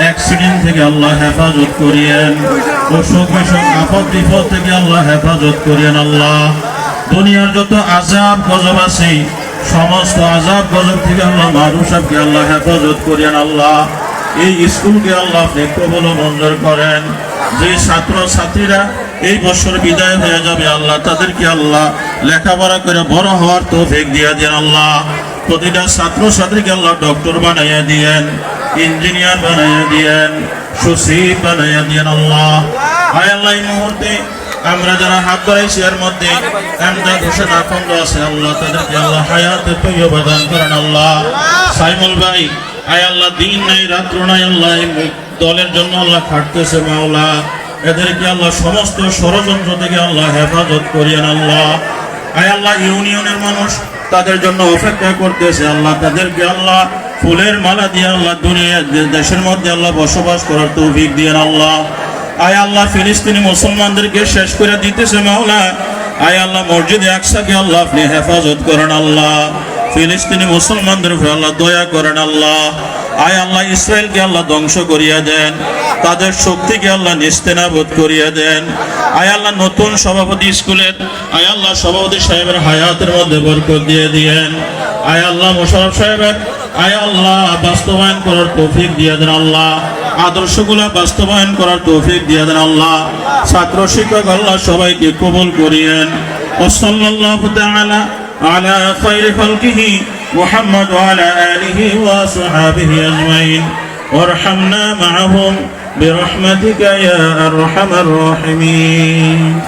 Accident থেকে আল্লাহ হেফাজত করিয়েন। অসুখ বিসুখ, আপদ বিপদ থেকে আল্লাহ হেফাজত করিয়েন আল্লাহ। দুনিয়ার যত আজাব গজব আছে, সমস্ত আজাব গজব থেকে আল্লাহ সাহেবকে আল্লাহ হেফাজত করিয়েন আল্লাহ। এই স্কুলকে আল্লাহ আপনি ও মঞ্জুর করেন। যে ছাত্র ছাত্রীরা এই বছর বিদায় হয়ে যাবে আল্লাহ, তাদেরকে আল্লাহ লেখাপড়া করে বড় হওয়ার তৌফিক দিয়ে দেন আল্লাহ। প্রতিটা ছাত্র ছাত্রীকে আল্লাহ ডক্টর বানাইয়া দিয়েন। ইঞ্জিনিয়ার বানাইয়া দিয়েন সচিব বানাইয়া দিয়েন আল্লাহ। হায় আল্লাহ, এই মুহূর্তে আমরা যারা হাত ধরাইছি এর মধ্যে এমদাদ হোসেন আখন্দ আছে। আল্লাহ তাদেরকে আল্লাহ হায়াতে তৈয়বা করেন আল্লাহ। সাইমুল ভাই, আয় আল্লাহ, দিন নাই, রাত্র নাই, আল্লাহ দলের জন্য আল্লাহ খাটতেছে মাওলা। এদেরকে আল্লাহ সমস্ত ষড়যন্ত্র থেকে আল্লাহ হেফাজত করিয়েন আল্লাহ। আয় আল্লাহ, ইউনিয়নের মানুষ তাদের জন্য অপেক্ষা করতেছে। আল্লাহ তাদেরকে আল্লাহ ফুলের মালা দিয়ে আল্লাহ দুনিয়া, দেশের মধ্যে আল্লাহ বসবাস করার তৌফিক দিয়ে আল্লাহ। আয় আল্লাহ, ফিলিস্তিনি মুসলমানদেরকে শেষ করে দিতেছে মাওলা। আয় আল্লাহ, মসজিদে আকসাকে আল্লাহ আপনি হেফাজত করেন আল্লাহ। ফিলিস্তিনি মুসলমানদের উপরে আল্লাহ দয়া করেন আল্লাহ। আয় আল্লাহ, ইসরায়েলকে আল্লাহ ধ্বংস করিয়া দেন। তাদের শক্তিকে আল্লাহ নিস্তেনাবোধ করিয়া দেন। আয় আল্লাহ, নতুন সভাপতি স্কুলের, আয় আল্লাহ সভাপতি সাহেবের হায়াতের মধ্যে বরকত দিয়ে দিয়েন। আয় আল্লাহ, মোশারফ সাহেবের আয় আল্লাহ বাস্তবায়ন করার তৌফিক দিয়ে দেন আল্লাহ আদর্শগুলো বাস্তবায়ন করার তৌফিক দিয়ে দেন আল্লাহ ছাত্র শিক্ষক আল্লাহ সবাইকে কবুল করিয়েন ওসল্লাল্লাহু তাআলা على خير خلقه محمد وعلى آله وصحابه أجمعين وارحمنا معهم برحمتك يا أرحم الراحمين